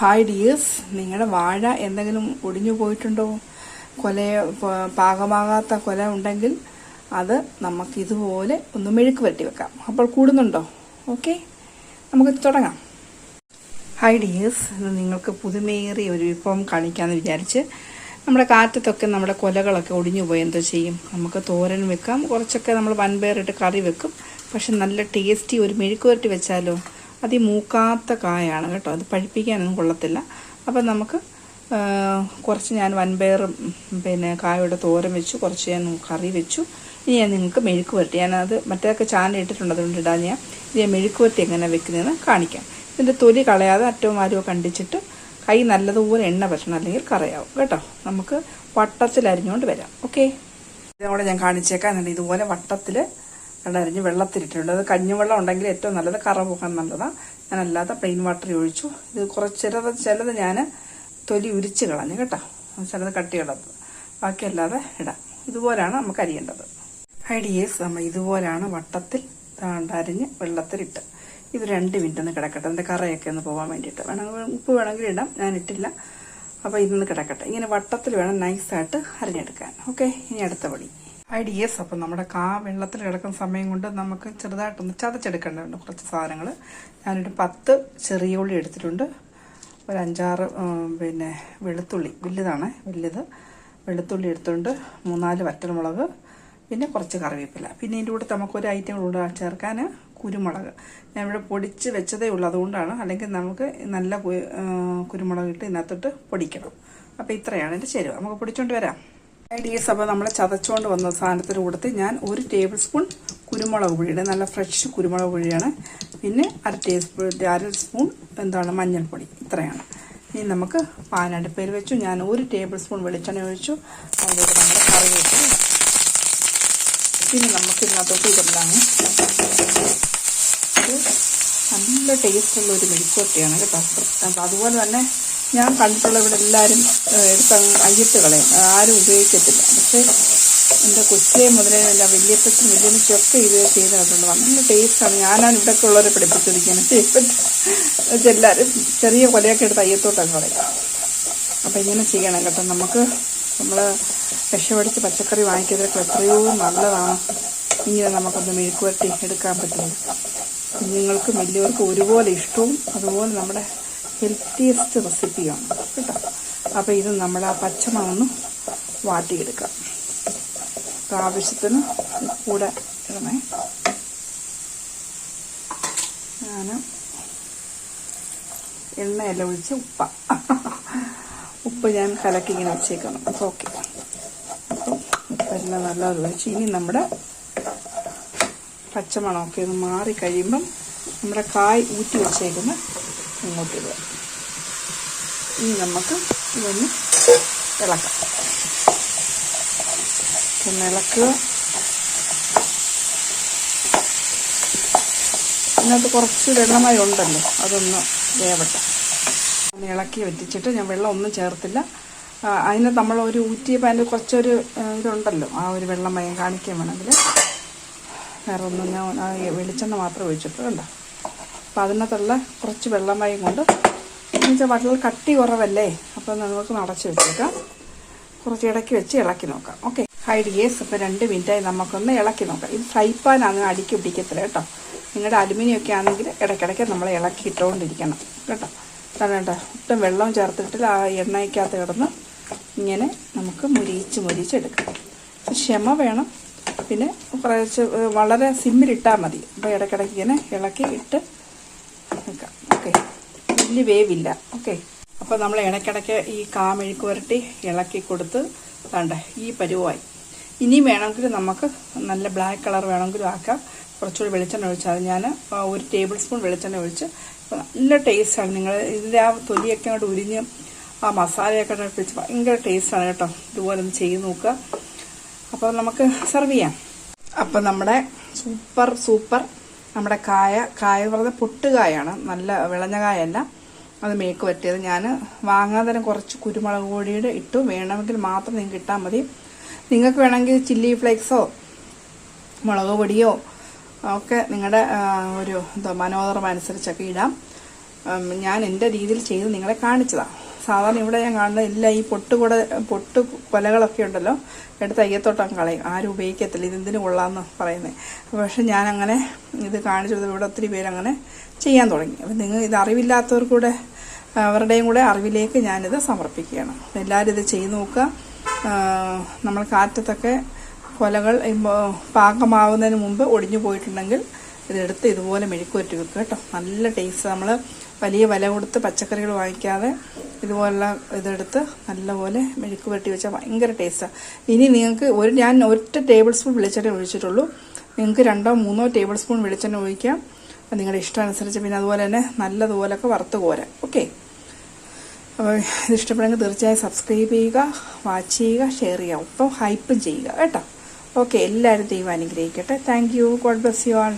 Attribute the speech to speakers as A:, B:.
A: Hi dears നിങ്ങളുടെ വാഴ എന്തെങ്കിലും ഒടിഞ്ഞു പോയിട്ടുണ്ടോ? കൊല പാകമാകാത്ത കൊല ഉണ്ടെങ്കിൽ അത് നമുക്ക് ഇതുപോലെ ഒന്ന് മെഴുക്ക് പറ്റി വെക്കാം. അപ്പോൾ കൂടുന്നുണ്ടോ? ഓക്കെ നമുക്ക് തുടങ്ങാം. ഹായ് ഡിയേഴ്സ് ഇത് നിങ്ങൾക്ക് പുതുമേറിയ ഒരു വിഭവം കാണിക്കാമെന്ന് വിചാരിച്ച് നമ്മുടെ കാറ്റത്തൊക്കെ നമ്മുടെ കൊലകളൊക്കെ ഒടിഞ്ഞു പോയി. എന്തോ ചെയ്യും? നമുക്ക് തോരൻ വെക്കാം. കുറച്ചൊക്കെ നമ്മൾ വൻപയറിട്ട് കറി വെക്കും. പക്ഷെ നല്ല ടേസ്റ്റി ഒരു മെഴുക്ക് വരട്ടി വെച്ചാലോ? അത് മൂക്കാത്ത കായാണ് കേട്ടോ. അത് പഴിപ്പിക്കാനൊന്നും കൊള്ളത്തില്ല. അപ്പം നമുക്ക് കുറച്ച് ഞാൻ വൻപയറും പിന്നെ കായയുടെ തോരൻ വെച്ചു. കുറച്ച് ഞാൻ കറി വെച്ചു. ഇനി ഞാൻ നിങ്ങൾക്ക് മെഴുക്ക് പുരട്ടി ഞാനത് മറ്റേതൊക്കെ ചാനൽ ഇട്ടിട്ടുണ്ട്. അതുകൊണ്ട് ഇടാൻ ഞാൻ ഇനി മെഴുക്ക് പുരട്ടി എങ്ങനെ വെക്കുന്നതെന്ന് കാണിക്കാം. ഇതിന്റെ തൊലി കളയാതെ അറ്റവും ആരോ കണ്ടിച്ചിട്ട് കൈ നല്ലതുപോലെ എണ്ണ പറ്റണം. അല്ലെങ്കിൽ കറിയാവും. കേട്ടോ. നമുക്ക് വട്ടത്തിൽ അരിഞ്ഞുകൊണ്ട് വരാം. ഓക്കെ? ഇതോടെ ഞാൻ കാണിച്ചേക്കാം. ഇതുപോലെ വട്ടത്തിൽ അരിഞ്ഞ് വെള്ളത്തിരിട്ടുണ്ട് അത് കഞ്ഞിവെള്ളം ഉണ്ടെങ്കിൽ ഏറ്റവും നല്ലത് കറ പോകാൻ നല്ലതാണ് ഞാൻ അല്ലാതെ പ്ലെയിൻ വാട്ടർ ഒഴിച്ചു. ഇത് കുറച്ച് ചിലത് ചിലത് ഞാൻ തൊലി ഉരിച്ച് കളഞ്ഞു കേട്ടോ. ചിലത് കട്ടി കളഞ്ഞത് ബാക്കിയല്ലാതെ ഇടാം. ഇതുപോലെയാണ് നമുക്ക് അരിയേണ്ടത്. ഐഡിയേഴ്സ് നമ്മൾ ഇതുപോലെയാണ് വട്ടത്തിൽ ദാണ്ട് അരിഞ്ഞ് വെള്ളത്തിലിട്ട്. ഇത് രണ്ട് മിനിറ്റ് ഒന്ന് കിടക്കട്ടെ. അതിന്റെ കറയൊക്കെ ഒന്ന് പോകാൻ വേണ്ടിയിട്ട്. വേണമെങ്കിൽ ഉപ്പ് വേണമെങ്കിൽ ഇടാം. ഞാൻ ഇട്ടില്ല. അപ്പോൾ ഇതൊന്ന് കിടക്കട്ടെ. ഇങ്ങനെ വട്ടത്തിൽ വേണം നൈസായിട്ട് അരിഞ്ഞെടുക്കാൻ. ഓക്കെ ഇനി അടുത്ത പടി. ഐഡിയസ് അപ്പം നമ്മുടെ കാ വെള്ളത്തിൽ കിടക്കുന്ന സമയം കൊണ്ട് നമുക്ക് ചെറുതായിട്ടൊന്ന് ചതച്ചെടുക്കേണ്ടതുണ്ട് കുറച്ച് സാധനങ്ങൾ. ഞാനൊരു പത്ത് ചെറിയ ഉള്ളി എടുത്തിട്ടുണ്ട്. ഒരു അഞ്ചാറ് പിന്നെ വെളുത്തുള്ളി. വലുതാണ് വലുത്. വെളുത്തുള്ളി എടുത്തുകൊണ്ട് മൂന്നാൽ വറ്റൽമുളക്. പിന്നെ കുറച്ച് കറിവേപ്പില. പിന്നെ ഇതിന്റെ കൂടെ നമുക്കൊരു ഐറ്റം കൂടെ ചേർക്കാൻ കുരുമുളക്. ഞാൻ ഇവിടെ പൊടിച്ച് വെച്ചതേ ഉള്ളൂ. അതുകൊണ്ടാണ്. അല്ലെങ്കിൽ നമുക്ക് നല്ല കുരുമുളക് ഇട്ട് ഇതിനകത്തോട്ട് പൊടിക്കണം. അപ്പോൾ ഇത്രയാണ് എന്റെ ചേരുവ. നമുക്ക് പൊടിച്ചുകൊണ്ട് വരാം. ഐഡിയസ് അപ്പോൾ നമ്മൾ ചതച്ചുകൊണ്ട് വന്ന സാധനത്തിന് കൊടുത്ത് ഞാൻ ഒരു ടേബിൾ സ്പൂൺ കുരുമുളക് പൊടിയുടെ നല്ല ഫ്രഷ് കുരുമുളക് പൊടിയാണ് പിന്നെ അര ടീസ്പൂൺ അര സ്പൂൺ എന്താണ് മഞ്ഞൾപ്പൊടി ഇത്രയാണ്. ഇനി നമുക്ക് പാനടുപ്പയിൽ വെച്ചു. ഞാൻ ഒരു ടേബിൾ സ്പൂൺ വെളിച്ചെണ്ണ ഒഴിച്ചു. അതിലേക്ക് നമ്മുടെ കറി വെച്ചു. പിന്നെ നമുക്ക് ഇതിനകത്തോട്ട് ഇതെല്ലാം ഇത് നല്ല ടേസ്റ്റുള്ള ഒരു മെഴുക്കുവരട്ടിയാണ് കേട്ടോ. അതുപോലെ തന്നെ ഞാൻ കണ്ടിട്ടുള്ള ഇവിടെ എല്ലാവരും എടുത്ത അയ്യത്ത് കളയും. ആരും ഉപയോഗിക്കത്തില്ല. പക്ഷേ എന്റെ കൊച്ചിയെ മുതലേ എന്റെ വലിയപ്പച്ചും വലിയമ്മച്ചും ഒക്കെ ഇത് ചെയ്ത് കണ്ടിട്ടുണ്ട് നല്ല ടേസ്റ്റാണ്. ഞാനാണ് ഇവിടെയൊക്കെ ഉള്ളവരെ പഠിപ്പിച്ചിരിക്കുന്നത്. ചെയ്യപ്പെട്ട് എല്ലാവരും ചെറിയ കൊലയൊക്കെ എടുത്ത് അയ്യത്തോട്ടൊക്കെ കളയും. അപ്പം ഇങ്ങനെ ചെയ്യണം കേട്ടോ. നമുക്ക് നമ്മൾ വിഷമടിച്ച് പച്ചക്കറി വാങ്ങിക്കുന്നതൊക്കെ എത്രയോ നല്ലതാണ്. ഇങ്ങനെ നമുക്കൊന്ന് മെഴുക്കുവരട്ടി എടുക്കാൻ പറ്റുന്നത്. കുഞ്ഞുങ്ങൾക്കും വലിയവർക്കും ഒരുപോലെ ഇഷ്ടവും. അതുപോലെ നമ്മുടെ ഹെൽത്തിയസ്റ്റ് റെസിപ്പിയാണ് കേട്ടോ? അപ്പോൾ ഇത് നമ്മൾ ആ പച്ചമാവൊന്ന് വാട്ടിയെടുക്കാം. അപ്പോൾ ആവശ്യത്തിന് കൂടെ ഇടണേ. ഞാൻ എണ്ണയെല്ലാം ഒഴിച്ച് ഉപ്പ. ഉപ്പ് ഞാൻ കലക്കി ഇങ്ങനെ വെച്ചേക്കണം. അപ്പോൾ ഓക്കെ. അപ്പം ഉപ്പെല്ലാം നല്ലപോലെ ഒഴിച്ച് ഇനി നമ്മുടെ പച്ചമണമൊക്കെ ഒന്ന് മാറി കഴിയുമ്പം നമ്മുടെ കായ് ഊറ്റി വെച്ചേക്കുന്ന ഇങ്ങോട്ട് ഇടുക ഇനി നമുക്ക് ഇതൊന്ന് ഇളക്കാം. ഒന്ന് ഇളക്കുക. അതിനകത്ത് കുറച്ച് വെള്ളമായി ഉണ്ടല്ലോ അതൊന്ന് വേവട്ടെ. ഒന്ന് ഇളക്കി വെറ്റിച്ചിട്ട് ഞാൻ വെള്ളം ഒന്നും ചേർത്തില്ല. അതിന് നമ്മൾ ഒരു ഊറ്റിയപ്പോൾ അതിന്റെ കുറച്ചൊരു ഇതുണ്ടല്ലോ ആ ഒരു വെള്ളം ഭയം കാണിക്കാൻ വേണമെങ്കിൽ വേറെ ഒന്നും ഞാൻ വെളിച്ചെണ്ണ മാത്രം ഒഴിച്ചിട്ടുള്ളൂ കണ്ടോ അപ്പോൾ അതിനകത്തുള്ള കുറച്ച് വെള്ളമയം കൊണ്ട് എന്നുവെച്ചാൽ വട്ടൽ കട്ടി കുറവല്ലേ? അപ്പോൾ നമുക്ക് നടച്ച് വെച്ചേക്കാം. കുറച്ച് ഇടയ്ക്ക് വെച്ച് ഇളക്കി നോക്കാം. ഓക്കെ ഹൈഡ് ഗ്യാസ് ഇപ്പോൾ രണ്ട് മിനിറ്റായി നമുക്കൊന്ന് ഇളക്കി നോക്കാം. ഇത് ഫ്രൈ പാനാണ് അടിക്ക് പിടിക്കത്തില്ല കേട്ടോ. നിങ്ങളുടെ അലുമിനിയം ഒക്കെ ആണെങ്കിൽ ഇടയ്ക്കിടയ്ക്ക് നമ്മൾ ഇളക്കി ഇട്ടുകൊണ്ടിരിക്കണം. കേട്ടോ. കാരണം കേട്ടോ. ഒട്ടും വെള്ളം ചേർത്തിട്ട് ആ എണ്ണയ്ക്കകത്ത് കിടന്ന് ഇങ്ങനെ നമുക്ക് മുരിച്ച് മുരിച്ചെടുക്കാം ക്ഷമ വേണം. പിന്നെ കുറച്ച് വളരെ സിമ്മിലിട്ടാൽ മതി. അപ്പോൾ ഇടയ്ക്കിടയ്ക്ക് ഇങ്ങനെ ഇളക്കി ഇട്ട് വലിയ വേവില്ല. ഓക്കെ അപ്പോൾ നമ്മൾ ഇടയ്ക്കിടയ്ക്ക് ഈ കാമെഴുക്ക് പുരട്ടി ഇളക്കി കൊടുത്ത് വേണ്ട ഈ പരുവായി. ഇനി വേണമെങ്കിൽ നമുക്ക് നല്ല ബ്ലാക്ക് കളർ വേണമെങ്കിലും ആക്കാം. കുറച്ചുകൂടി വെളിച്ചെണ്ണ ഒഴിച്ചാൽ ഞാൻ ഒരു ടേബിൾ സ്പൂൺ വെളിച്ചെണ്ണ ഒഴിച്ച് നല്ല ടേസ്റ്റാണ് നിങ്ങൾ ഇതിന്റെ ആ തൊലിയൊക്കെ അങ്ങോട്ട് ഉരിഞ്ഞ് ആ മസാലയൊക്കെ പിടിച്ച് ഭയങ്കര ടേസ്റ്റാണ് കേട്ടോ. ഇതുപോലെ ഒന്ന് ചെയ്ത് നോക്കുക. അപ്പോൾ നമുക്ക് സെർവ് ചെയ്യാം. അപ്പോൾ നമ്മുടെ സൂപ്പർ സൂപ്പർ നമ്മുടെ കായ കായ എന്ന് പറഞ്ഞാൽ പൊട്ടുകായാണ്. നല്ല വിളഞ്ഞ കായല്ല. അത് മേക്ക് പറ്റിയത്. ഞാൻ വാങ്ങാൻ തന്നെ കുറച്ച് കുരുമുളക് പൊടിയുടെ ഇട്ടു. വേണമെങ്കിൽ മാത്രം നിങ്ങൾക്ക് ഇട്ടാൽ മതി. നിങ്ങൾക്ക് വേണമെങ്കിൽ ചില്ലി ഫ്ലേക്സോ മുളക് പൊടിയോ ഒക്കെ നിങ്ങളുടെ ഒരു എന്താ മനോദർമ്മ അനുസരിച്ചൊക്കെ ഇടാം. ഞാൻ എന്റെ രീതിയിൽ ചെയ്ത് നിങ്ങളെ കാണിച്ചതാണ് സാധാരണ ഇവിടെ ഞാൻ കാണുന്നത് എല്ലാം ഈ പൊട്ടുകൂടെ പൊട്ട് കൊലകളൊക്കെ ഉണ്ടല്ലോ. എടുത്ത് അയ്യത്തോട്ടം കളയും. ആരും ഉപയോഗിക്കത്തില്ല. ഇതെന്തിനു കൊള്ളാമെന്ന് പറയുന്നത് പക്ഷെ ഞാനങ്ങനെ ഇത് കാണിച്ചു ഇവിടെ ഒത്തിരി പേരങ്ങനെ ചെയ്യാൻ തുടങ്ങി. അപ്പം നിങ്ങൾ ഇത് അറിവില്ലാത്തവർക്കൂടെ അവരുടെയും കൂടെ അറിവിലേക്ക് ഞാനിത് സമർപ്പിക്കുകയാണ്. എല്ലാവരും ഇത് ചെയ്തു നോക്കുക. നമ്മൾ കാറ്റത്തൊക്കെ കൊലകൾ പാകമാവുന്നതിന് മുമ്പ് ഒടിഞ്ഞു പോയിട്ടുണ്ടെങ്കിൽ ഇതെടുത്ത് ഇതുപോലെ മെഴുക്കുവരട്ടി വെക്കുക കേട്ടോ. നല്ല ടേസ്റ്റ് നമ്മൾ വലിയ വില കൊടുത്ത് പച്ചക്കറികൾ വാങ്ങിക്കാതെ ഇതുപോലുള്ള ഇതെടുത്ത് നല്ലപോലെ മെഴുക്ക് വെട്ടി വെച്ചാൽ ഭയങ്കര ടേസ്റ്റാണ് ഇനി നിങ്ങൾക്ക് ഒരു ഞാൻ ഒറ്റ ടേബിൾ സ്പൂൺ വെളിച്ചെണ്ണ ഒഴിച്ചിട്ടുള്ളൂ. നിങ്ങൾക്ക് രണ്ടോ മൂന്നോ ടേബിൾ സ്പൂൺ വെളിച്ചെണ്ണ ഒഴിക്കാം. നിങ്ങളുടെ നിങ്ങളുടെ ഇഷ്ടമനുസരിച്ച് പിന്നെ അതുപോലെ തന്നെ നല്ലതുപോലൊക്കെ വറുത്ത് കോരാം. ഓക്കെ അപ്പോൾ ഇതിഷ്ടപ്പെടുമെങ്കിൽ തീർച്ചയായും സബ്സ്ക്രൈബ് ചെയ്യുക വാച്ച് ചെയ്യുക ഷെയർ ചെയ്യുക. ഒപ്പം ഹൈപ്പും ചെയ്യുക കേട്ടോ. ഓക്കെ എല്ലാവരും ദൈവം അനുഗ്രഹിക്കട്ടെ. Thank you God bless you all